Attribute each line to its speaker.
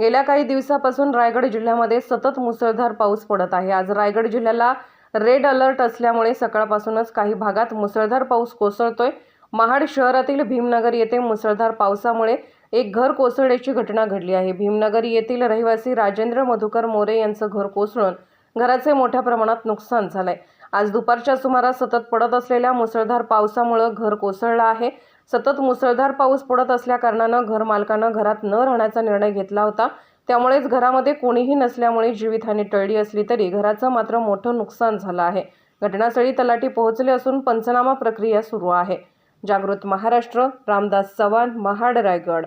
Speaker 1: गेल्या काही दिवसापासून रायगड जिल्ह्यामध्ये सतत मुसळधार पाऊस पडत आहे. आज रायगड जिल्ह्याला रेड अलर्ट असल्यामुळे सकाळपासूनच काही भागात मुसळधार पाऊस कोसळतोय. महाड शहरातील भीमनगर येथे मुसळधार पावसामुळे एक घर कोसळण्याची घटना घडली आहे. भीमनगर येथील रहिवासी राजेंद्र मधुकर मोरे यांचं घर कोसळून घराचे मोठ्या प्रमाणात नुकसान झालंय. आज दुपारच्या सुमारास सतत पडत असलेल्या मुसळधार पावसामुळं घर कोसळलं आहे. सतत मुसळधार पाऊस पडत असल्याकारणानं घरमालकानं घर मालकानं घरात न राहण्याचा निर्णय घेतला होता. त्यामुळेच घरामध्ये कोणीही नसल्यामुळे जीवितहानी टळली असली तरी घराचं मात्र मोठं नुकसान झालं आहे. घटनास्थळी तलाठी पोहोचले असून पंचनामा प्रक्रिया सुरू आहे. जागृत महाराष्ट्र रामदास चव्हाण महाड रायगड.